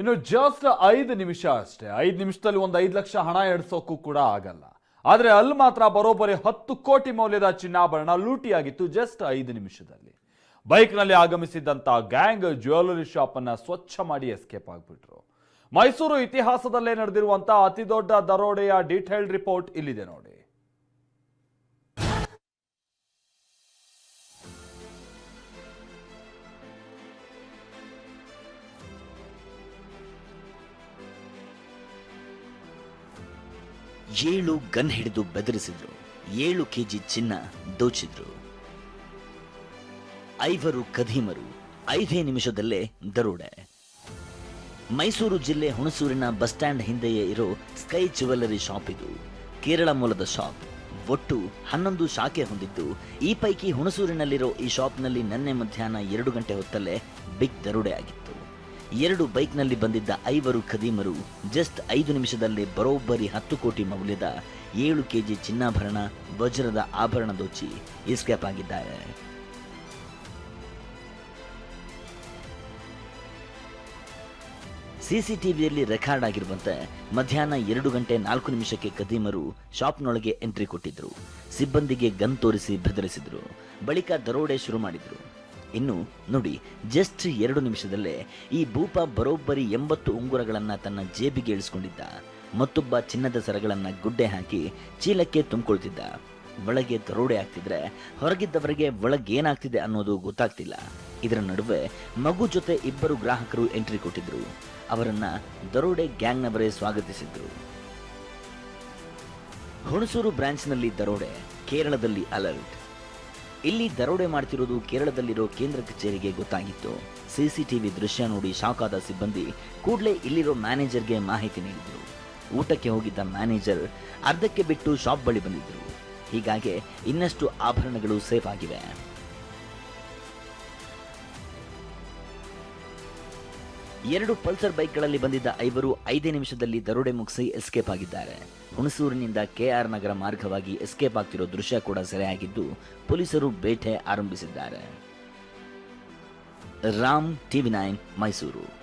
ಇನ್ನು ಜಸ್ಟ್ ಐದು ನಿಮಿಷ ಅಷ್ಟೇ. ಐದು ನಿಮಿಷದಲ್ಲಿ ಒಂದು ಐದು ಲಕ್ಷ ಹಣ ಎಡ್ಸೋಕ್ಕೂ ಕೂಡ ಆಗಲ್ಲ. ಆದರೆ ಅಲ್ಲಿ ಮಾತ್ರ ಬರೋಬ್ಬರಿ ಹತ್ತು ಕೋಟಿ ಮೌಲ್ಯದ ಚಿನ್ನಾಭರಣ ಲೂಟಿಯಾಗಿತ್ತು ಜಸ್ಟ್ ಐದು ನಿಮಿಷದಲ್ಲಿ. ಬೈಕ್ನಲ್ಲಿ ಆಗಮಿಸಿದ್ದಂಥ ಗ್ಯಾಂಗ್ ಜ್ಯುವೆಲರಿ ಶಾಪ್ ಅನ್ನ ಸ್ವಚ್ಛ ಮಾಡಿ ಎಸ್ಕೇಪ್ ಆಗಿಬಿಟ್ರು. ಮೈಸೂರು ಇತಿಹಾಸದಲ್ಲೇ ನಡೆದಿರುವಂಥ ಅತಿ ದೊಡ್ಡ ದರೋಡೆಯ ಡೀಟೇಲ್ಡ್ ರಿಪೋರ್ಟ್ ಇಲ್ಲಿದೆ ನೋಡಿ. ಏಳು ಗನ್ ಹಿಡಿದು ಬೆದರಿಸಿದ್ರು. ಏಳು ಕೆಜಿ ಚಿನ್ನ ದೋಚಿದ್ರು. ಐವರು ಕದೀಮರು ಐದೇ ನಿಮಿಷದಲ್ಲೇ ದರೋಡೆ. ಮೈಸೂರು ಜಿಲ್ಲೆ ಹುಣಸೂರಿನ ಬಸ್ ಸ್ಟ್ಯಾಂಡ್ ಹಿಂದೆಯೇ ಇರೋ ಸ್ಕೈ ಜ್ಯುವೆಲ್ಲರಿ ಶಾಪ್ ಇದು. ಕೇರಳ ಮೂಲದ ಶಾಪ್. ಒಟ್ಟು ಹನ್ನೊಂದು ಶಾಖೆ ಹೊಂದಿದ್ದು ಈ ಪೈಕಿ ಹುಣಸೂರಿನಲ್ಲಿರೋ ಈ ಶಾಪ್ನಲ್ಲಿ ನಿನ್ನೆ ಮಧ್ಯಾಹ್ನ ಎರಡು ಗಂಟೆ ಹೊತ್ತಲ್ಲೇ ಬಿಗ್ ದರೋಡೆ ಆಗಿತ್ತು ಎರಡು ಬೈಕ್ನಲ್ಲಿ ಬಂದಿದ್ದ ಐವರು ಖದೀಮರು ಜಸ್ಟ್ ಐದು ನಿಮಿಷದಲ್ಲೇ ಬರೋಬ್ಬರಿ ಹತ್ತು ಕೋಟಿ ಮೌಲ್ಯದ ಏಳು ಕೆಜಿ ಚಿನ್ನಾಭರಣ, ವಜ್ರದ ಆಭರಣ ದೋಚಿ ಎಸ್ಕೇಪ್ ಆಗಿದ್ದಾರೆ. ಸಿಸಿಟಿವಿಯಲ್ಲಿ ರೆಕಾರ್ಡ್ ಆಗಿರುವಂತೆ ಮಧ್ಯಾಹ್ನ ಎರಡು ಗಂಟೆ ನಾಲ್ಕು ನಿಮಿಷಕ್ಕೆ ಕದೀಮರು ಶಾಪ್ನೊಳಗೆ ಎಂಟ್ರಿ ಕೊಟ್ಟಿದ್ರು. ಸಿಬ್ಬಂದಿಗೆ ಗನ್ ತೋರಿಸಿ ಬೆದರಿಸಿದ್ರು. ಬಳಿಕ ದರೋಡೆ ಶುರು ಮಾಡಿದ್ರು. ಇನ್ನು ನೋಡಿ ಜಸ್ಟ್ ಎರಡು ನಿಮಿಷದಲ್ಲೇ ಈ ಭೂಪ ಬರೋಬ್ಬರಿ ಎಂಬತ್ತು ಉಂಗುರಗಳನ್ನು ತನ್ನ ಜೇಬಿಗೆ ಇಳಿಸ್ಕೊಂಡಿದ್ದ. ಮತ್ತೊಬ್ಬ ಚಿನ್ನದ ಸರಗಳನ್ನು ಗುಡ್ಡೆ ಹಾಕಿ ಚೀಲಕ್ಕೆ ತುಂಬಿಕೊಳ್ತಿದ್ದ. ಒಳಗೆ ದರೋಡೆ ಆಗ್ತಿದ್ರೆ ಹೊರಗಿದ್ದವರಿಗೆ ಒಳಗೇನಾಗ್ತಿದೆ ಅನ್ನೋದು ಗೊತ್ತಾಗ್ತಿಲ್ಲ. ಇದರ ನಡುವೆ ಮಗು ಜೊತೆ ಇಬ್ಬರು ಗ್ರಾಹಕರು ಎಂಟ್ರಿ ಕೊಟ್ಟಿದ್ರು. ಅವರನ್ನ ದರೋಡೆ ಗ್ಯಾಂಗ್ನವರೇ ಸ್ವಾಗತಿಸಿದ್ರು. ಹುಣಸೂರು ಬ್ರಾಂಚ್ನಲ್ಲಿ ದರೋಡೆ, ಕೇರಳದಲ್ಲಿ ಅಲರ್ಟ್. ಇಲ್ಲಿ ದರೋಡೆ ಮಾಡ್ತಿರೋದು ಕೇರಳದಲ್ಲಿರೋ ಕೇಂದ್ರ ಕಚೇರಿಗೆ ಗೊತ್ತಾಗಿತ್ತು. ಸಿಸಿಟಿವಿ ದೃಶ್ಯ ನೋಡಿ ಶಾಕ್ ಸಿಬ್ಬಂದಿ ಕೂಡಲೇ ಇಲ್ಲಿರೋ ಮ್ಯಾನೇಜರ್ಗೆ ಮಾಹಿತಿ ನೀಡಿದರು. ಊಟಕ್ಕೆ ಹೋಗಿದ್ದ ಮ್ಯಾನೇಜರ್ ಅರ್ಧಕ್ಕೆ ಬಿಟ್ಟು ಶಾಪ್ ಬಳಿ ಬಂದಿದ್ದರು ಹೀಗಾಗಿ ಇನ್ನಷ್ಟು ಆಭರಣಗಳು ಸೇಫ್ ಆಗಿವೆ. ಎರಡು ಪಲ್ಸರ್ ಬೈಕ್ಗಳಲ್ಲಿ ಬಂದಿದ್ದ ಐವರು ಐದೇ ನಿಮಿಷದಲ್ಲಿ ದರೋಡೆ ಮುಗಿಸಿ ಎಸ್ಕೇಪ್ ಆಗಿದ್ದಾರೆ. ಹುಣಸೂರಿನಿಂದ ಕೆಆರ್ ನಗರ ಮಾರ್ಗವಾಗಿ ಎಸ್ಕೇಪ್ ಆಗ್ತಿರೋ ದೃಶ್ಯ ಕೂಡ ಸೆರೆಯಾಗಿದ್ದು, ಪೊಲೀಸರು ಬೇಟೆ ಆರಂಭಿಸಿದ್ದಾರೆ. Ram TV nine Mysuru.